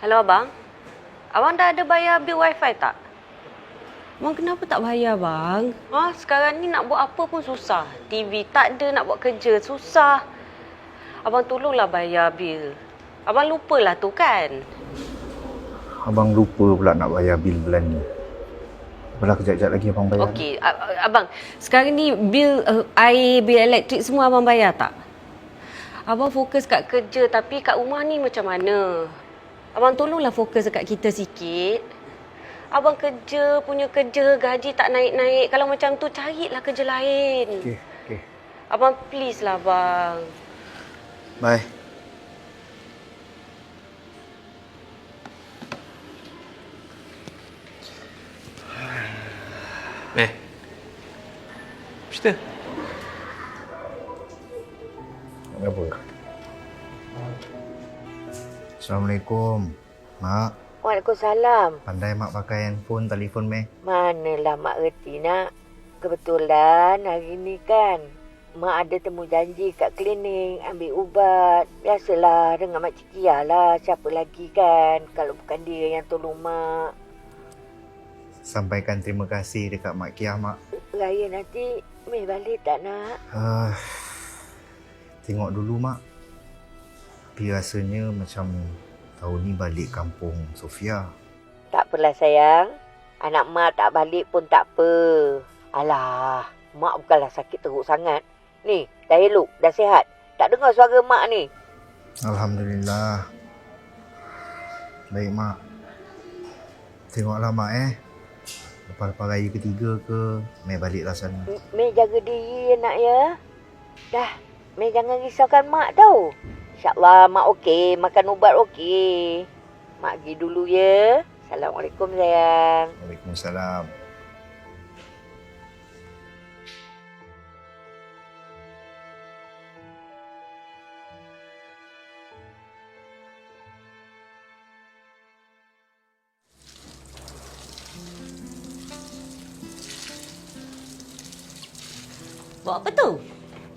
Hello abang. Abang dah ada bayar bil wifi tak? Abang kenapa tak bayar bang? Ha, sekarang ni nak buat apa pun susah. TV tak ada, nak buat kerja susah. Abang tolonglah bayar bil. Abang lupalah tu kan? Abang lupa pula nak bayar bil bulan ni. Apalah kejap-kejap lagi abang bayar. Okey, abang, sekarang ni bil uh, air, bil elektrik semua abang bayar tak? Abang fokus kat kerja tapi kat rumah ni macam mana? Abang tolonglah fokus dekat kita sikit. Abang kerja, punya kerja, gaji tak naik-naik. Kalau macam tu, carilah kerja lain. Okey, okey. Abang please lah, bang. Bye. Eh. Cerita. Apa? Assalamualaikum. Mak, Waalaikumsalam. pandai mak pakai handphone, telefon meh. Manalah mak reti nak. Kebetulan hari ni kan mak ada temu janji kat klinik ambil ubat. Biasalah dengan mak Cikia lah. Siapa lagi kan kalau bukan dia yang tolong mak. Sampaikan terima kasih dekat Mak Kiah, Mak. Raya nanti Mei balik tak nak? Ah, tengok dulu, Mak. Tapi rasanya macam tahun ni balik kampung Sofia. Tak apalah sayang. Anak mak tak balik pun tak apa. Alah, mak bukanlah sakit teruk sangat. Ni, dah elok, dah sihat. Tak dengar suara mak ni. Alhamdulillah. Baik, Mak. Tengoklah, Mak eh. Lepas-lepas raya ketiga ke, Mei baliklah sana. M- Mei jaga diri ya nak ya. Dah, Mei jangan risaukan mak tau. InsyaAllah mak okey, makan ubat okey. Mak pergi dulu ya. Assalamualaikum sayang. Waalaikumsalam. Buat apa tu?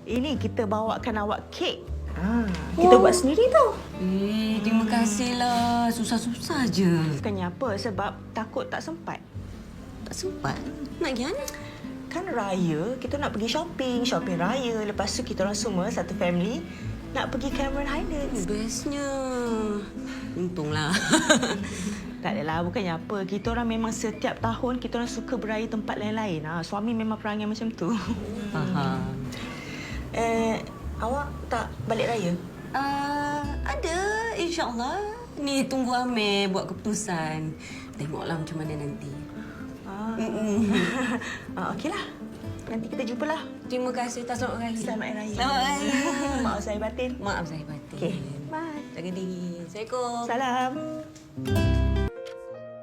Ini kita bawakan awak kek. Ha, kita buat sendiri tau. Eh, terima kasihlah. Susah-susah je. Bukannya apa sebab takut tak sempat. Tak sempat. Nak pergi mana? Kan raya, kita nak pergi shopping, shopping raya. Lepas tu kita orang semua satu family nak pergi Cameron Highlands. Bestnya. Untunglah. Tak adalah, bukannya apa. Kita orang memang setiap tahun kita orang suka beraya tempat lain-lain. Ha, suami memang perangai macam tu. Faham. eh, awak tak balik raya? Uh, ada, insyaAllah. Ni tunggu Amir buat keputusan. Tengoklah macam mana nanti. Ah, ah okeylah. Nanti kita jumpalah. Terima kasih atas selamat raya. Selamat Hari Raya. Selamat raya. Maaf saya batin. Maaf saya batin. Okey, bye. Jaga diri. Assalamualaikum. Salam.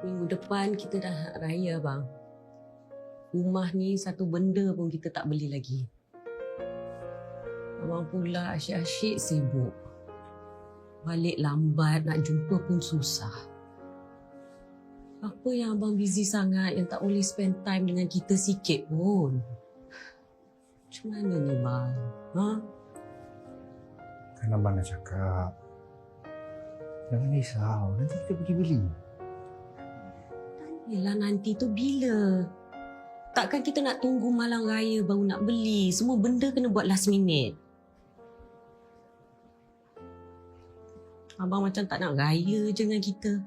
Minggu depan kita dah raya bang. Rumah ni satu benda pun kita tak beli lagi. Abang pula asyik-asyik sibuk. Balik lambat nak jumpa pun susah. Apa yang abang busy sangat yang tak boleh spend time dengan kita sikit pun? Macam mana ni bang? Ha? Kan abang dah cakap. Jangan risau, nanti kita pergi beli. Yelah nanti tu bila? Takkan kita nak tunggu malam raya baru nak beli. Semua benda kena buat last minute. Abang macam tak nak raya je dengan kita.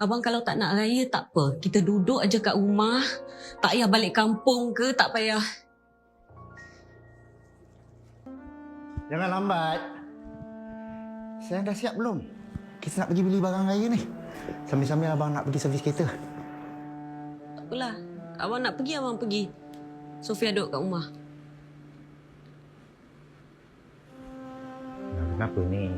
Abang kalau tak nak raya tak apa. Kita duduk aja kat rumah. Tak payah balik kampung ke, tak payah. Jangan lambat. Saya dah siap belum? Kita nak pergi beli barang raya ni. Sambil-sambil abang nak pergi servis kereta. Tak apalah. Abang nak pergi, abang pergi. Sofia duduk kat rumah. Kenapa ni?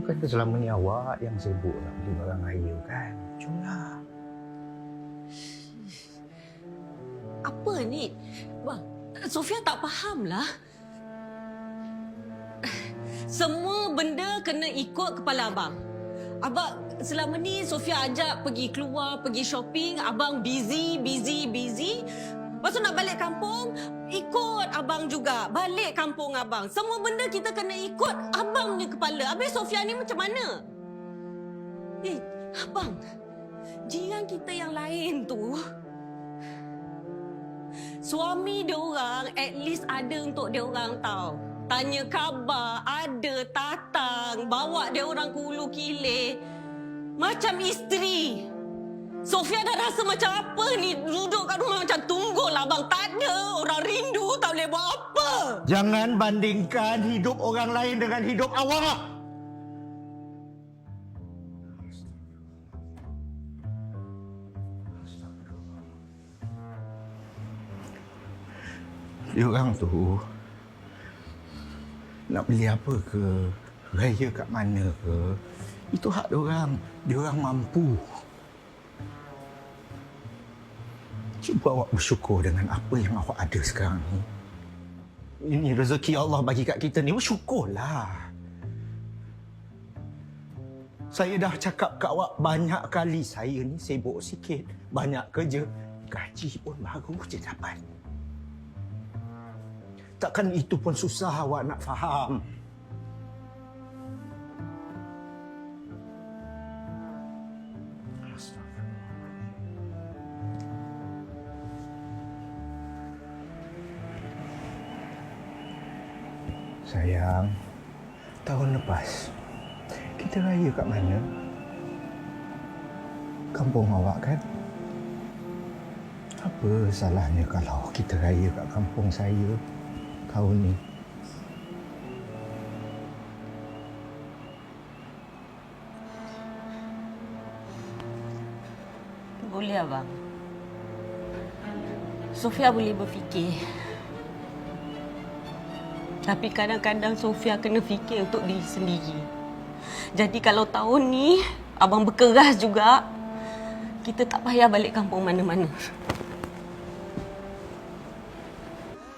Bukan selama ni awak yang sibuk nak beli barang raya kan? Jomlah. Apa ni? Bang, Sofia tak faham lah. Semua benda kena ikut kepala abang. Abang, selama ni Sofia ajak pergi keluar, pergi shopping. Abang busy, busy, busy. Tu nak balik kampung, ikut abang juga. Balik kampung abang. Semua benda kita kena ikut abang punya kepala. Habis Sofia ni macam mana? Eh, abang. Jiran kita yang lain tu Suami dia orang at least ada untuk dia orang tahu. Tanya khabar, ada tatang, bawa dia orang ke hulu kilir. Macam isteri. Sofia dah rasa macam apa ni duduk kat rumah macam tunggul abang tak ada orang rindu tak boleh buat apa. Jangan bandingkan hidup orang lain dengan hidup awak. Dia orang tu nak beli apa ke, raya kat mana ke, itu hak dia orang. Dia orang mampu. Cuba awak bersyukur dengan apa yang awak ada sekarang ni. Ini rezeki Allah bagi kat kita ni. Bersyukurlah. Saya dah cakap kat awak banyak kali saya ni sibuk sikit. Banyak kerja. Gaji pun baru je dapat. Takkan itu pun susah awak nak faham. Sayang, tahun lepas kita raya kat mana? Kampung awak kan? Apa salahnya kalau kita raya kat kampung saya tahun ni? Boleh abang. Sofia boleh berfikir. Tapi kadang-kadang Sofia kena fikir untuk diri sendiri. Jadi kalau tahun ni abang berkeras juga, kita tak payah balik kampung mana-mana.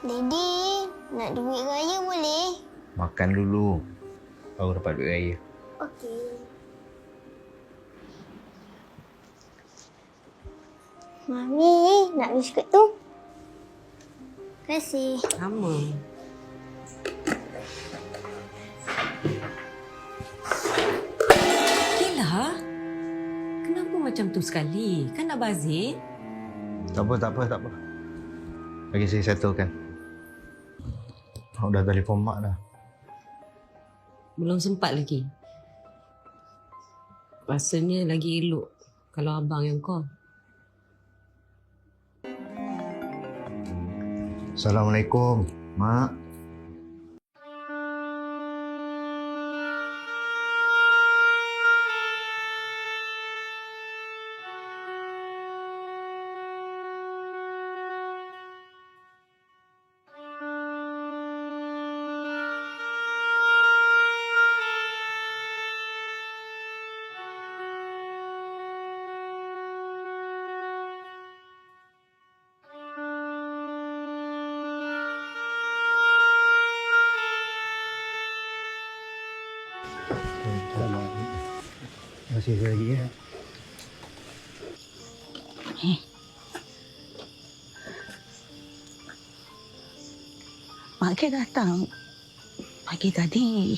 Daddy, nak duit raya boleh? Makan dulu. Baru dapat duit raya. Okey. Mami, nak biskut tu? Terima kasih. Sama. Macam tu sekali? Kan nak bazir? Tak apa, tak apa, tak apa. Bagi saya settlekan. Awak dah telefon mak dah. Belum sempat lagi. Rasanya lagi elok kalau abang yang call. Assalamualaikum, mak. Sekali lagi ya. Mak Kek datang pagi tadi.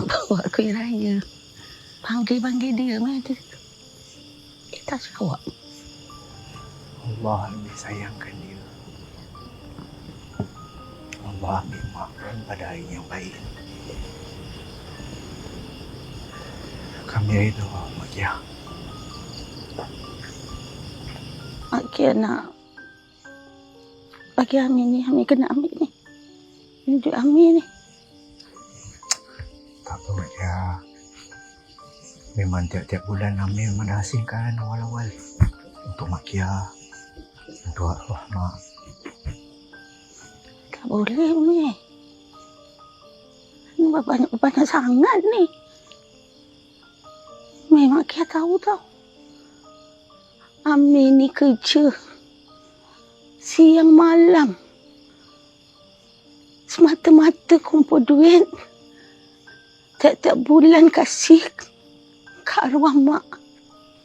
Bawa kuih raya. Panggil-panggil dia mana dia. Dia tak jawab. Allah lebih sayangkan dia. Allah ambil maafkan pada hari yang baik. Kami itu Mak Kia. Mak Kek nak bagi Amin ni. Amin kena ambil ni. Ini duit Amin ni. Tak apa Mak Kia. Memang tiap-tiap bulan Amin memang dah asingkan awal-awal. Untuk Mak Kia. Untuk arwah Mak. Tak boleh ni. Ini banyak-banyak sangat ni. Kek tahu tau. Amin ni kerja. Siang malam. Semata-mata kumpul duit. Tiap-tiap bulan kasih ke arwah mak.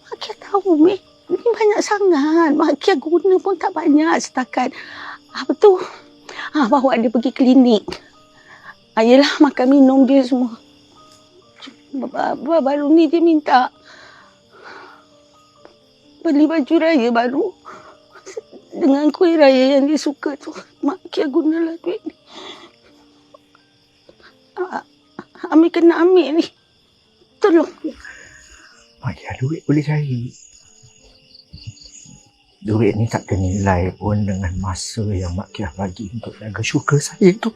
Mak Kia tahu, Mi. Ini banyak sangat. Mak Kia guna pun tak banyak setakat. Apa tu? Ah, bawa dia pergi klinik. Ah, yelah, makan minum dia semua. Ba- ba- Baru ni dia minta beli baju raya baru dengan kuih raya yang dia suka tu. Mak Kia gunalah duit ni. Ah, Ambil kena ambil ni. Tolong. Mak kira duit boleh cari. Duit ni tak nilai pun dengan masa yang Mak Kia bagi untuk jaga syurga saya tu.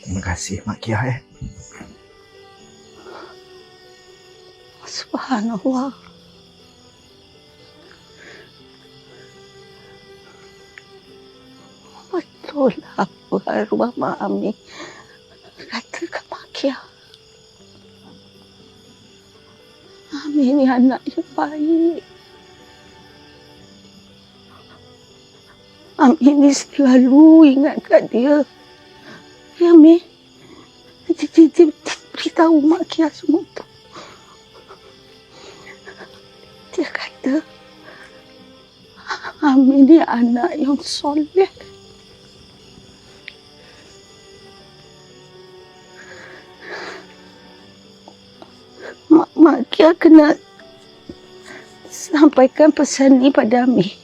Terima kasih Mak Kia eh. Subhanallah. Betul lah apa arwah Mak Ami kata ke Mak Kia. Ami ni anak yang baik. Ami ni selalu ingat kat dia. Ya, dia, dia beritahu Mak Kia semua tu. Dia kata, Ami ni anak yang soleh. Mak, Mak Kia kena sampaikan pesan ni pada Ami.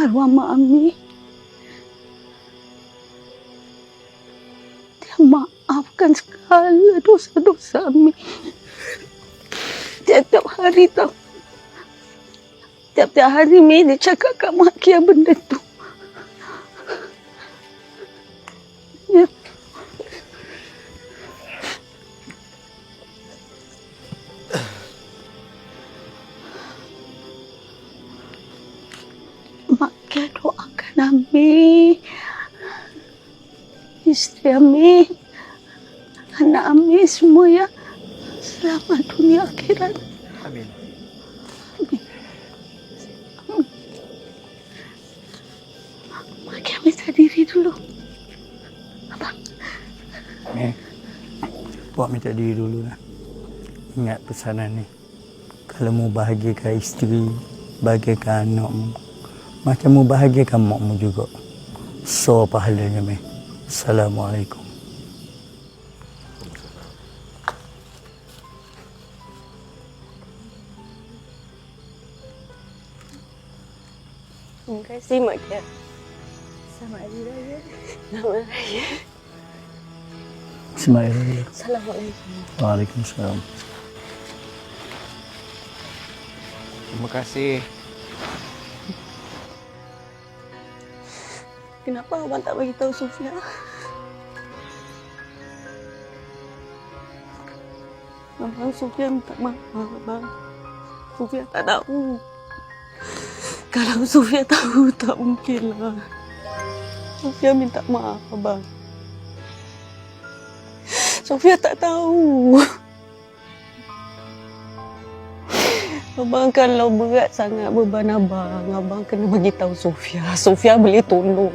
Arwah Mak Ami. Maafkan segala dosa-dosa Ami. Tiap-tiap hari tau. Tiap-tiap hari Mi dia cakap kat Mak Kia benda tu. Ya. Mak doakan Ami. Isteri Ami. Anak Ami semua ya. Selamat dunia akhirat. Amin. Mak Kia minta diri dulu. Abang. Eh, buat minta diri dulu lah. Ingat pesanan ni. Kalau mu bahagiakan isteri, bahagiakan anakmu, macam mu bahagiakan makmu juga. So pahalanya, meh. Assalamualaikum. Terima Kia. Selamat Hari Raya. Selamat Raya. Bismillahirrahmanirrahim. Assalamualaikum. Waalaikumsalam. Terima kasih. Kenapa abang tak bagi tahu Sofia? Abang Sofia minta maaf, abang. Sofia tak tahu. Kalau Sofia tahu, tak mungkin lah. Sofia minta maaf, abang. Sofia tak tahu. Abang kalau berat sangat beban abang, abang kena bagi tahu Sofia. Sofia boleh tolong.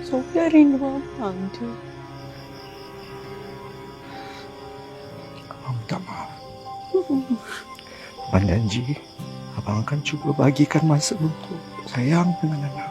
Sofia rindu abang je. Abang minta maaf. Abang janji, abang akan cuba bagikan masa untuk sayang dengan anak.